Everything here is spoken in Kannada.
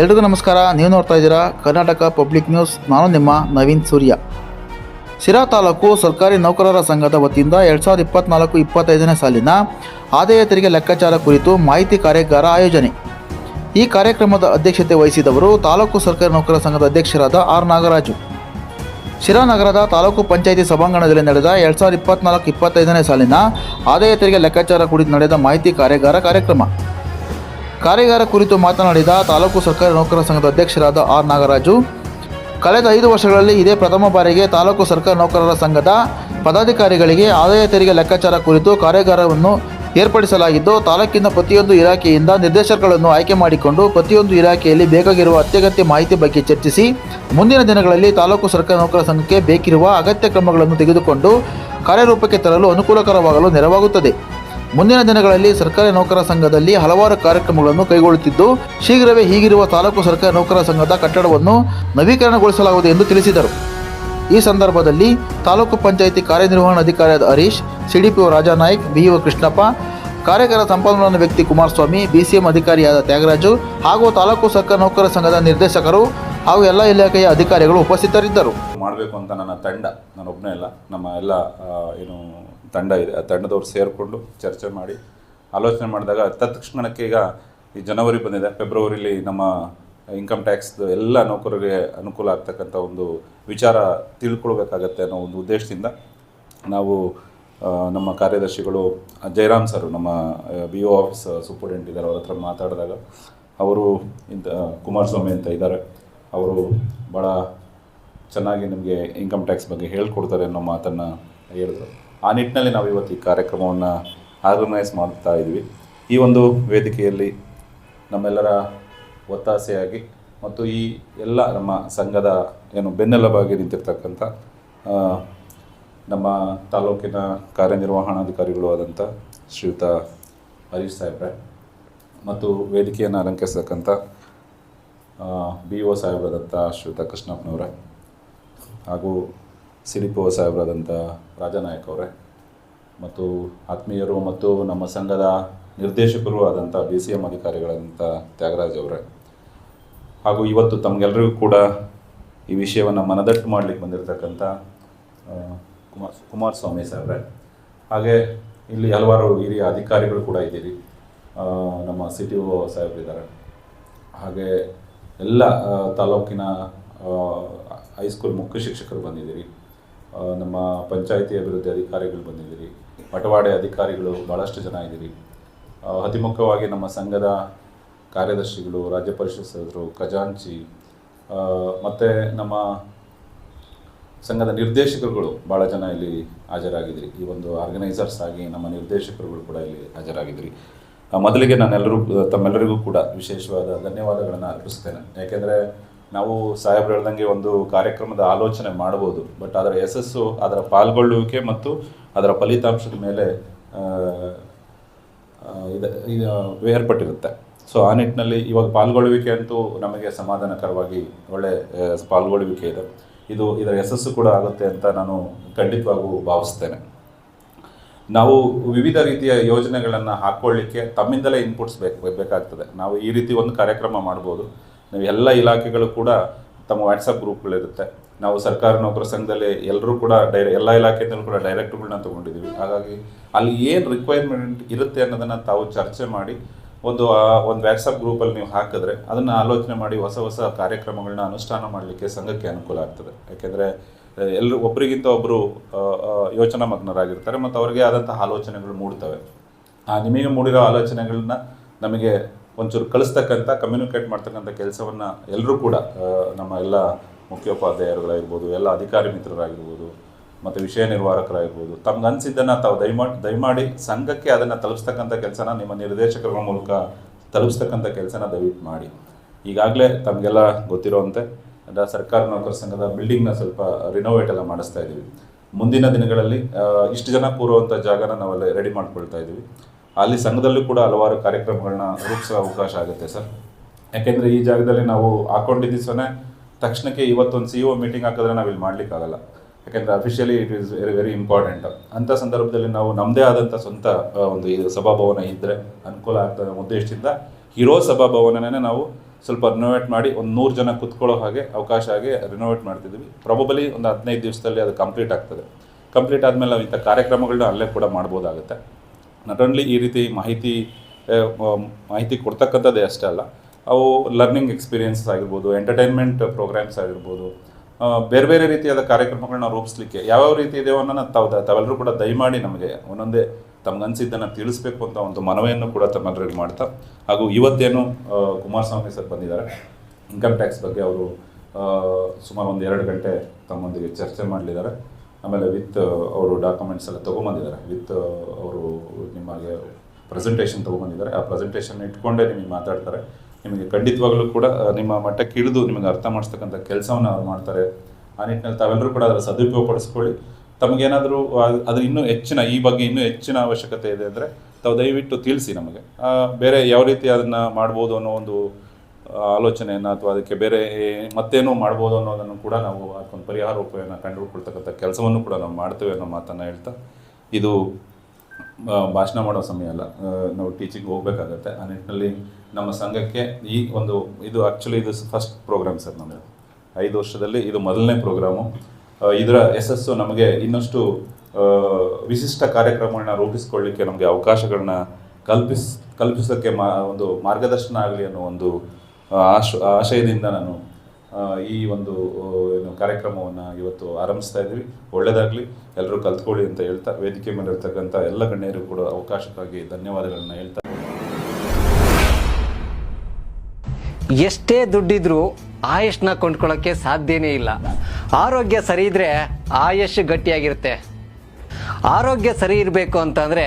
ಎಲ್ರಿಗೂ ನಮಸ್ಕಾರ. ನೀವು ನೋಡ್ತಾ ಇದ್ದೀರಾ ಕರ್ನಾಟಕ ಪಬ್ಲಿಕ್ ನ್ಯೂಸ್. ನಾನು ನಿಮ್ಮ ನವೀನ್ ಸೂರ್ಯ. ಸಿರಾ ತಾಲೂಕು ಸರ್ಕಾರಿ ನೌಕರರ ಸಂಘದ ವತಿಯಿಂದ ಎರಡು ಸಾವಿರದ ಇಪ್ಪತ್ನಾಲ್ಕು ಇಪ್ಪತ್ತೈದನೇ ಸಾಲಿನ ಆದಾಯ ತೆರಿಗೆ ಲೆಕ್ಕಾಚಾರ ಕುರಿತು ಮಾಹಿತಿ ಕಾರ್ಯಾಗಾರ ಆಯೋಜನೆ. ಈ ಕಾರ್ಯಕ್ರಮದ ಅಧ್ಯಕ್ಷತೆ ವಹಿಸಿದವರು ತಾಲೂಕು ಸರ್ಕಾರಿ ನೌಕರರ ಸಂಘದ ಅಧ್ಯಕ್ಷರಾದ ಆರ್ ನಾಗರಾಜು. ಶಿರಾ ನಗರದ ತಾಲೂಕು ಪಂಚಾಯಿತಿ ಸಭಾಂಗಣದಲ್ಲಿ ನಡೆದ ಎರಡು ಸಾವಿರದ ಇಪ್ಪತ್ನಾಲ್ಕು ಇಪ್ಪತ್ತೈದನೇ ಸಾಲಿನ ಆದಾಯ ತೆರಿಗೆ ಲೆಕ್ಕಾಚಾರ ಕುರಿತು ನಡೆದ ಮಾಹಿತಿ ಕಾರ್ಯಾಗಾರ ಕಾರ್ಯಕ್ರಮ. ಕಾರ್ಯಾಗಾರ ಕುರಿತು ಮಾತನಾಡಿದ ತಾಲೂಕು ಸರ್ಕಾರಿ ನೌಕರರ ಸಂಘದ ಅಧ್ಯಕ್ಷರಾದ ಆರ್ ನಾಗರಾಜು, ಕಳೆದ ಐದು ವರ್ಷಗಳಲ್ಲಿ ಇದೇ ಪ್ರಥಮ ಬಾರಿಗೆ ತಾಲೂಕು ಸರ್ಕಾರಿ ನೌಕರರ ಸಂಘದ ಪದಾಧಿಕಾರಿಗಳಿಗೆ ಆದಾಯ ತೆರಿಗೆ ಲೆಕ್ಕಾಚಾರ ಕುರಿತು ಕಾರ್ಯಾಗಾರವನ್ನು ಏರ್ಪಡಿಸಲಾಗಿದ್ದು, ತಾಲೂಕಿನ ಪ್ರತಿಯೊಂದು ಇಲಾಖೆಯಿಂದ ನಿರ್ದೇಶಕಗಳನ್ನು ಆಯ್ಕೆ ಮಾಡಿಕೊಂಡು ಪ್ರತಿಯೊಂದು ಇಲಾಖೆಯಲ್ಲಿ ಬೇಕಾಗಿರುವ ಅತ್ಯಗತ್ಯ ಮಾಹಿತಿ ಬಗ್ಗೆ ಚರ್ಚಿಸಿ, ಮುಂದಿನ ದಿನಗಳಲ್ಲಿ ತಾಲೂಕು ಸರ್ಕಾರಿ ನೌಕರರ ಸಂಘಕ್ಕೆ ಬೇಕಿರುವ ಅಗತ್ಯ ಕ್ರಮಗಳನ್ನು ತೆಗೆದುಕೊಂಡು ಕಾರ್ಯರೂಪಕ್ಕೆ ತರಲು ಅನುಕೂಲಕರವಾಗಲು ನೆರವಾಗುತ್ತದೆ. ಮುಂದಿನ ದಿನಗಳಲ್ಲಿ ಸರ್ಕಾರಿ ನೌಕರರ ಸಂಘದಲ್ಲಿ ಹಲವಾರು ಕಾರ್ಯಕ್ರಮಗಳನ್ನು ಕೈಗೊಳ್ಳುತ್ತಿದ್ದು, ಶೀಘ್ರವೇ ಹೀಗಿರುವ ತಾಲೂಕು ಸರ್ಕಾರಿ ನೌಕರರ ಸಂಘದ ಕಟ್ಟಡವನ್ನು ನವೀಕರಣಗೊಳಿಸಲಾಗುವುದು ಎಂದು ತಿಳಿಸಿದರು. ಈ ಸಂದರ್ಭದಲ್ಲಿ ತಾಲೂಕು ಪಂಚಾಯಿತಿ ಕಾರ್ಯನಿರ್ವಹಣಾಧಿಕಾರಿಯಾದ ಹರೀಶ್, ಸಿಡಿಪಿಒ ರಾಜಾನಾಯ್ಕ್, ಬಿಇಒ ಕೃಷ್ಣಪ್ಪ ಕಾರ್ಯಕರ ಸಂಪನ್ಮೂಲ ವ್ಯಕ್ತಿ ಕುಮಾರಸ್ವಾಮಿ, ಬಿಸಿಎಂ ಅಧಿಕಾರಿಯಾದ ತ್ಯಾಗರಾಜು ಹಾಗೂ ತಾಲೂಕು ಸರ್ಕಾರಿ ನೌಕರರ ಸಂಘದ ನಿರ್ದೇಶಕರು ಹಾಗೂ ಎಲ್ಲ ಇಲಾಖೆಯ ಅಧಿಕಾರಿಗಳು ಉಪಸ್ಥಿತರಿದ್ದರು. ಮಾಡಬೇಕು ಅಂತ ನನ್ನ ತಂಡ. ನಾನು ಇಲ್ಲ ನಮ್ಮ ಎಲ್ಲ ಏನು ತಂಡ ಇದೆ. ಆ ತಂಡದವ್ರು ಸೇರಿಕೊಂಡು ಚರ್ಚೆ ಮಾಡಿ ಆಲೋಚನೆ ಮಾಡಿದಾಗ ತತ್ಕ್ಷಣಕ್ಕೆ ಈಗ ಈ ಜನವರಿ ಬಂದಿದೆ. ಫೆಬ್ರವರಿಲಿ ನಮ್ಮ ಇನ್ಕಮ್ ಟ್ಯಾಕ್ಸ್ದು ಎಲ್ಲ ನೌಕರರಿಗೆ ಅನುಕೂಲ ಆಗ್ತಕ್ಕಂಥ ಒಂದು ವಿಚಾರ ತಿಳ್ಕೊಳ್ಬೇಕಾಗತ್ತೆ ಅನ್ನೋ ಒಂದು ಉದ್ದೇಶದಿಂದ ನಾವು ನಮ್ಮ ಕಾರ್ಯದರ್ಶಿಗಳು ಜಯರಾಮ್ ಸರ್, ನಮ್ಮ ಬಿ ಒ ಆಫೀಸ್ ಸೂಪರಿಂಟೆಂಟ್ ಇದ್ದಾರೆ. ಅವ್ರ ಹತ್ರ ಮಾತಾಡಿದಾಗ ಅವರು ಇಂಥ ಕುಮಾರಸ್ವಾಮಿ ಅಂತ ಇದ್ದಾರೆ. ಅವರು ಭಾಳ ಚೆನ್ನಾಗಿ ನಿಮಗೆ ಇನ್ಕಮ್ ಟ್ಯಾಕ್ಸ್ ಬಗ್ಗೆ ಹೇಳ್ಕೊಡ್ತಾರೆ ಅನ್ನೋ ಮಾತನ್ನು ಹೇಳಿದ್ರು. ಆ ನಿಟ್ಟಿನಲ್ಲಿ ನಾವು ಇವತ್ತು ಈ ಕಾರ್ಯಕ್ರಮವನ್ನು ಆರ್ಗನೈಸ್ ಮಾಡ್ತಾ ಇದ್ವಿ ಈ ಒಂದು ವೇದಿಕೆಯಲ್ಲಿ ನಮ್ಮೆಲ್ಲರ ಒತ್ತಾಸೆಯಾಗಿ ಮತ್ತು ಈ ಎಲ್ಲ ನಮ್ಮ ಸಂಘದ ಏನು ಬೆನ್ನೆಲುಬಾಗಿ ನಿಂತಿರ್ತಕ್ಕಂಥ ನಮ್ಮ ತಾಲೂಕಿನ ಕಾರ್ಯನಿರ್ವಹಣಾಧಿಕಾರಿಗಳು ಆದಂಥ ಶ್ರೀಯುತ ಹರೀಶ್ ಸಾಹೇಬ್ರೆ ಮತ್ತು ವೇದಿಕೆಯನ್ನು ಅಲಂಕರಿಸತಕ್ಕಂಥ ಬಿ ಒ ಸಾಹೇಬ್ರಾದಂಥ ಶ್ರೀಯುತ ಕೃಷ್ಣಪ್ಪನವರೇ ಹಾಗೂ ಸಿ ಡಿ ಪಿ ಒ ಸಾಹೇಬರಾದಂಥ ರಾಜನಾಯಕ್ ಅವರೇ. ಮತ್ತು ಆತ್ಮೀಯರು ಮತ್ತು ನಮ್ಮ ಸಂಘದ ನಿರ್ದೇಶಕರು ಆದಂಥ ಬಿ ಸಿ ಎಂ ಅಧಿಕಾರಿಗಳಾದಂಥ ತ್ಯಾಗರಾಜ್ ಅವರೇ. ಹಾಗೂ ಇವತ್ತು ತಮಗೆಲ್ಲರಿಗೂ ಕೂಡ ಈ ವಿಷಯವನ್ನು ಮನದಟ್ಟು ಮಾಡಲಿಕ್ಕೆ ಬಂದಿರತಕ್ಕಂಥ ಕುಮಾರ್, ಕುಮಾರಸ್ವಾಮಿ ಸಾಹೇಬ್ರೆ. ಹಾಗೆ ಇಲ್ಲಿ ಹಲವಾರು ಹಿರಿಯ ಅಧಿಕಾರಿಗಳು ಕೂಡ ಇದ್ದೀರಿ. ನಮ್ಮ ಸಿ ಟಿ ಒ ಸಾಹೇಬ್ರಿದ್ದಾರೆ ಹಾಗೆ ಎಲ್ಲ ತಾಲೂಕಿನ ಹೈಸ್ಕೂಲ್ ಮುಖ್ಯ ಶಿಕ್ಷಕರು ಬಂದಿದ್ದೀರಿ. ನಮ್ಮ ಪಂಚಾಯಿತಿ ಅಭಿವೃದ್ಧಿ ಅಧಿಕಾರಿಗಳು ಬಂದಿದ್ದೀರಿ. ಪಟವಾಡೆ ಅಧಿಕಾರಿಗಳು ಭಾಳಷ್ಟು ಜನ ಇದ್ದೀರಿ. ಅತಿಮುಖ್ಯವಾಗಿ ಅತಿ ಮುಖ್ಯವಾಗಿ ನಮ್ಮ ಸಂಘದ ಕಾರ್ಯದರ್ಶಿಗಳು, ರಾಜ್ಯ ಪರಿಷತ್ ಸದಸ್ಯರು, ಖಜಾಂಚಿ ಮತ್ತು ನಮ್ಮ ಸಂಘದ ನಿರ್ದೇಶಕರುಗಳು ಭಾಳ ಜನ ಇಲ್ಲಿ ಹಾಜರಾಗಿದ್ರಿ ಈ ಒಂದು ಆರ್ಗನೈಸರ್ಸ್ ಆಗಿ ನಮ್ಮ ನಿರ್ದೇಶಕರುಗಳು ಕೂಡ ಇಲ್ಲಿ ಹಾಜರಾಗಿದ್ರಿ ಮೊದಲಿಗೆ ನಾನೆಲ್ಲರೂ, ತಮ್ಮೆಲ್ಲರಿಗೂ ಕೂಡ ವಿಶೇಷವಾದ ಧನ್ಯವಾದಗಳನ್ನು ಅರ್ಪಿಸ್ತೇನೆ ಯಾಕೆಂದರೆ ನಾವು ಸಾಹೇಬ್ರು ಹೇಳ್ದಂಗೆ ಒಂದು ಕಾರ್ಯಕ್ರಮದ ಆಲೋಚನೆ ಮಾಡ್ಬೋದು ಬಟ್ ಅದರ ಯಶಸ್ಸು ಅದರ ಪಾಲ್ಗೊಳ್ಳುವಿಕೆ ಮತ್ತು ಅದರ ಫಲಿತಾಂಶದ ಮೇಲೆ ಇದು ಬೇರ್ಪಟ್ಟಿರುತ್ತೆ. ಸೊ ಆ ನಿಟ್ಟಿನಲ್ಲಿ ಇವಾಗ ಪಾಲ್ಗೊಳ್ಳುವಿಕೆ ಅಂತೂ ನಮಗೆ ಸಮಾಧಾನಕರವಾಗಿ ಒಳ್ಳೆ ಪಾಲ್ಗೊಳ್ಳುವಿಕೆ ಇದೆ. ಇದು ಇದರ ಯಶಸ್ಸು ಕೂಡ ಆಗುತ್ತೆ ಅಂತ ನಾನು ಖಂಡಿತವಾಗೂ ಭಾವಿಸ್ತೇನೆ. ನಾವು ವಿವಿಧ ರೀತಿಯ ಯೋಜನೆಗಳನ್ನು ಹಾಕ್ಕೊಳ್ಳಿಕ್ಕೆ ತಮ್ಮಿಂದಲೇ ಇನ್ಪುಟ್ಸ್ ಬೇಕು, ಬೇಕಾಗ್ತದೆ. ನಾವು ಈ ರೀತಿ ಒಂದು ಕಾರ್ಯಕ್ರಮ ಮಾಡ್ಬೋದು. ನಾವು ಎಲ್ಲ ಇಲಾಖೆಗಳು ಕೂಡ ತಮ್ಮ ವಾಟ್ಸಪ್ ಗ್ರೂಪ್ಗಳಿರುತ್ತೆ. ನಾವು ಸರ್ಕಾರ ನೌಕರ ಸಂಘದಲ್ಲಿ ಎಲ್ಲರೂ ಕೂಡ ಡೈರೆ, ಎಲ್ಲ ಇಲಾಖೆಯಿಂದಲೂ ಕೂಡ ಡೈರೆಕ್ಟ್ಗಳನ್ನ ತೊಗೊಂಡಿದ್ದೀವಿ ಹಾಗಾಗಿ ಅಲ್ಲಿ ಏನು ರಿಕ್ವೈರ್ಮೆಂಟ್ ಇರುತ್ತೆ ಅನ್ನೋದನ್ನು ತಾವು ಚರ್ಚೆ ಮಾಡಿ ಒಂದು ಒಂದು ವ್ಯಾಟ್ಸಪ್ ಗ್ರೂಪಲ್ಲಿ ನೀವು ಹಾಕಿದ್ರೆ ಅದನ್ನು ಆಲೋಚನೆ ಮಾಡಿ ಹೊಸ ಹೊಸ ಕಾರ್ಯಕ್ರಮಗಳನ್ನ ಅನುಷ್ಠಾನ ಮಾಡಲಿಕ್ಕೆ ಸಂಘಕ್ಕೆ ಅನುಕೂಲ ಆಗ್ತದೆ. ಯಾಕೆಂದರೆ ಎಲ್ಲರೂ ಒಬ್ಬರಿಗಿಂತ ಒಬ್ಬರು ಯೋಚನಾ ಮಗ್ನರಾಗಿರ್ತಾರೆ ಮತ್ತು ಅವರಿಗೆ ಆದಂತಹ ಆಲೋಚನೆಗಳು ಮೂಡ್ತವೆ. ಆ, ನಿಮಗೆ ಮೂಡಿರೋ ಆಲೋಚನೆಗಳನ್ನ ನಮಗೆ ಒಂಚೂರು ಕಳಿಸ್ತಕ್ಕಂಥ ಕಮ್ಯುನಿಕೇಟ್ ಮಾಡ್ತಕ್ಕಂಥ ಕೆಲಸವನ್ನು ಎಲ್ಲರೂ ಕೂಡ ನಮ್ಮ ಎಲ್ಲ ಮುಖ್ಯೋಪಾಧ್ಯಾಯರುಗಳಾಗಿರ್ಬೋದು, ಎಲ್ಲ ಅಧಿಕಾರಿ ಮಿತ್ರರಾಗಿರ್ಬೋದು, ಮತ್ತು ವಿಷಯ ನಿರ್ವಾಹಕರಾಗಿರ್ಬೋದು ತಮ್ಗೆ ಅನಿಸಿದ್ದನ್ನು ತಾವು ದಯಮಾಡಿ ದಯಮಾಡಿ ಸಂಘಕ್ಕೆ ಅದನ್ನು ತಲುಪಿಸ್ತಕ್ಕಂಥ ಕೆಲಸನ ನಿಮ್ಮ ನಿರ್ದೇಶಕರ ಮೂಲಕ ತಲುಪಿಸ್ತಕ್ಕಂಥ ಕೆಲಸನ ದಯವಿಟ್ಟು ಮಾಡಿ. ಈಗಾಗಲೇ ತಮಗೆಲ್ಲ ಗೊತ್ತಿರೋವಂತೆ ಸರ್ಕಾರ ನೌಕರ ಸಂಘದ ಬಿಲ್ಡಿಂಗ್ನ ಸ್ವಲ್ಪ ರಿನೋವೇಟ್ ಎಲ್ಲ ಮಾಡಿಸ್ತಾ ಇದ್ದೀವಿ ಮುಂದಿನ ದಿನಗಳಲ್ಲಿ ಇಷ್ಟು ಜನ ಕೂರುವಂಥ ಜಾಗನ ನಾವೆಲ್ಲ ರೆಡಿ ಮಾಡ್ಕೊಳ್ತಾ ಇದ್ದೀವಿ ಅಲ್ಲಿ ಸಂಘದಲ್ಲೂ ಕೂಡ ಹಲವಾರು ಕಾರ್ಯಕ್ರಮಗಳನ್ನ ರೂಪಿಸೋ ಅವಕಾಶ ಆಗುತ್ತೆ ಸರ್. ಯಾಕೆಂದರೆ ಈ ಜಾಗದಲ್ಲಿ ನಾವು ಹಾಕೊಂಡಿದ್ದ ಸೊನ್ನೆ ತಕ್ಷಣಕ್ಕೆ ಇವತ್ತೊಂದು ಸಿ ಒ ಮೀಟಿಂಗ್ ಹಾಕಿದ್ರೆ ನಾವು ಇಲ್ಲಿ ಮಾಡಲಿಕ್ಕಾಗಲ್ಲ. ಯಾಕೆಂದರೆ officially it is very very important ಅಂಥ ಸಂದರ್ಭದಲ್ಲಿ ನಾವು ನಮ್ಮದೇ ಆದಂಥ ಸ್ವಂತ ಒಂದು ಇದು ಸಭಾಭವನ ಇದ್ದರೆ ಅನುಕೂಲ ಆಗ್ತದೆ ಉದ್ದೇಶದಿಂದ ಇರೋ ಸಭಾಭವನನೇ ನಾವು ಸ್ವಲ್ಪ ರಿನೋವೇಟ್ ಮಾಡಿ ಒಂದು ನೂರು ಜನ ಕುತ್ಕೊಳ್ಳೋ ಹಾಗೆ ಅವಕಾಶ ಆಗಿ ರಿನೋವೇಟ್ ಮಾಡ್ತಿದ್ವಿ ಪ್ರಾಬಬಲಿ ಒಂದು ಹದಿನೈದು ದಿವಸದಲ್ಲಿ ಅದು ಕಂಪ್ಲೀಟ್ ಆಗ್ತದೆ. ಕಂಪ್ಲೀಟ್ ಆದಮೇಲೆ ನಾವು ಇಂಥ ಕಾರ್ಯಕ್ರಮಗಳನ್ನ ಅಲ್ಲೇ ಕೂಡ ಮಾಡ್ಬೋದಾಗುತ್ತೆ. ನಾಟ್ ಓನ್ಲಿ ಈ ರೀತಿ ಮಾಹಿತಿ ಮಾಹಿತಿ ಕೊಡ್ತಕ್ಕಂಥದ್ದೇ ಅಷ್ಟೇ ಅಲ್ಲ, ಅವು ಲರ್ನಿಂಗ್ ಎಕ್ಸ್ಪೀರಿಯನ್ಸ್ ಆಗಿರ್ಬೋದು ಎಂಟರ್ಟೈನ್ಮೆಂಟ್ ಪ್ರೋಗ್ರಾಮ್ಸ್ ಆಗಿರ್ಬೋದು ಬೇರೆ ಬೇರೆ ರೀತಿಯಾದ ಕಾರ್ಯಕ್ರಮಗಳನ್ನ ರೂಪಿಸ್ಲಿಕ್ಕೆ ಯಾವ್ಯಾವ ರೀತಿ ಇದೆಯೋ ಅನ್ನೋ ತಾವು ತಾವೆಲ್ಲರೂ ಕೂಡ ದಯಮಾಡಿ ನಮಗೆ ಒಂದೊಂದೇ ತಮಗನ್ಸಿದ್ದನ್ನು ತಿಳಿಸ್ಬೇಕು ಅಂತ ಒಂದು ಮನವಿಯನ್ನು ಕೂಡ ತಮ್ಮಲ್ಲಿ ಮಾಡ್ತಾ, ಹಾಗೂ ಇವತ್ತೇನು ಕುಮಾರಸ್ವಾಮಿ ಸರ್ ಬಂದಿದ್ದಾರೆ ಇನ್ಕಮ್ ಟ್ಯಾಕ್ಸ್ ಬಗ್ಗೆ ಅವರು ಸುಮಾರು ಒಂದು ಎರಡು ಗಂಟೆ ತಮ್ಮೊಂದಿಗೆ ಚರ್ಚೆ ಮಾಡಲಿದ್ದಾರೆ. ಆಮೇಲೆ ವಿತ್, ಅವರು ಡಾಕ್ಯುಮೆಂಟ್ಸ್ ಎಲ್ಲ ತೊಗೊಂಬಂದಿದ್ದಾರೆ. ವಿತ್, ಅವರು ನಿಮಗೆ ಪ್ರೆಸೆಂಟೇಷನ್ ತೊಗೊಂಬಂದಿದ್ದಾರೆ. ಆ ಪ್ರೆಸೆಂಟೇಷನ್ ಇಟ್ಕೊಂಡೇ ನಿಮಗೆ ಮಾತಾಡ್ತಾರೆ. ನಿಮಗೆ ಖಂಡಿತವಾಗಲೂ ಕೂಡ ನಿಮ್ಮ ಮಟ್ಟಕ್ಕೆ ಹಿಡಿದು ನಿಮಗೆ ಅರ್ಥ ಮಾಡಿಸ್ತಕ್ಕಂಥ ಕೆಲಸವನ್ನು ಅವ್ರು ಮಾಡ್ತಾರೆ. ಆ ನಿಟ್ಟಿನಲ್ಲಿ ತಾವೆಲ್ಲರೂ ಕೂಡ ಅದರ ಸದುಪಯೋಗ ಪಡಿಸ್ಕೊಳ್ಳಿ. ತಮಗೇನಾದರೂ ಅದ್ರ ಇನ್ನೂ ಹೆಚ್ಚಿನ, ಈ ಬಗ್ಗೆ ಇನ್ನೂ ಹೆಚ್ಚಿನ ಅವಶ್ಯಕತೆ ಇದೆ ಅಂದರೆ ತಾವು ದಯವಿಟ್ಟು ತಿಳಿಸಿ ನಮಗೆ. ಬೇರೆ ಯಾವ ರೀತಿ ಅದನ್ನು ಮಾಡ್ಬೋದು ಅನ್ನೋ ಒಂದು ಆಲೋಚನೆಯನ್ನು ಅಥವಾ ಅದಕ್ಕೆ ಬೇರೆ ಮತ್ತೇನೋ ಮಾಡ್ಬೋದು ಅನ್ನೋದನ್ನು ಕೂಡ ನಾವು ಅದಕ್ಕೊಂದು ಪರಿಹಾರ ಉಪಾಯನ ಕಂಡುಕೊಳ್ತಕ್ಕಂಥ ಕೆಲಸವನ್ನು ಕೂಡ ನಾವು ಮಾಡ್ತೇವೆ ಅನ್ನೋ ಮಾತನ್ನು ಹೇಳ್ತಾ, ಇದು ಭಾಷಣ ಮಾಡೋ ಸಮಯ ಅಲ್ಲ. ನಾವು ಟೀಚಿಂಗ್ ಹೋಗಬೇಕಾಗತ್ತೆ. ಆ ನಿಟ್ಟಿನಲ್ಲಿ ನಮ್ಮ ಸಂಘಕ್ಕೆ ಈ ಒಂದು, ಇದು ಆ್ಯಕ್ಚುಲಿ ಇದು ಫಸ್ಟ್ ಪ್ರೋಗ್ರಾಮ್ ಸರ್ ನಮಗೆ ಐದು ವರ್ಷದಲ್ಲಿ ಇದು ಮೊದಲನೇ ಪ್ರೋಗ್ರಾಮು ಇದರ ಯಶಸ್ಸು ನಮಗೆ ಇನ್ನಷ್ಟು ವಿಶಿಷ್ಟ ಕಾರ್ಯಕ್ರಮಗಳನ್ನ ರೂಪಿಸ್ಕೊಳ್ಳಿಕ್ಕೆ ನಮಗೆ ಅವಕಾಶಗಳನ್ನ ಕಲ್ಪಿಸ್ ಕಲ್ಪಿಸೋಕ್ಕೆ ಮಾ, ಒಂದು ಮಾರ್ಗದರ್ಶನ ಆಗಲಿ ಅನ್ನೋ ಒಂದು ಆಶ ಆಶಯದಿಂದ ನಾನು ಈ ಒಂದು ಏನು ಕಾರ್ಯಕ್ರಮವನ್ನು ಇವತ್ತು ಆರಂಭಿಸ್ತಾ ಇದ್ದೀವಿ. ಒಳ್ಳೆಯದಾಗಲಿ ಎಲ್ಲರೂ ಕಲ್ತ್ಕೊಳ್ಳಿ ಅಂತ ಹೇಳ್ತಾ, ವೇದಿಕೆ ಮೇಲೆ ಇರ್ತಕ್ಕಂಥ ಎಲ್ಲ ಗಣ್ಯರು ಕೂಡ ಅವಕಾಶಕ್ಕಾಗಿ ಧನ್ಯವಾದಗಳನ್ನು ಹೇಳ್ತಾ ಎಷ್ಟೇ ದುಡ್ಡಿದ್ರೂ ಆಯುಷ್ನ ಕೊಂಡ್ಕೊಳ್ಳೋಕ್ಕೆ ಸಾಧ್ಯನೇ ಇಲ್ಲ. ಆರೋಗ್ಯ ಸರಿ ಇದ್ರೆ ಆಯುಷ್ ಗಟ್ಟಿಯಾಗಿರುತ್ತೆ. ಆರೋಗ್ಯ ಸರಿ ಇರಬೇಕು ಅಂತಂದ್ರೆ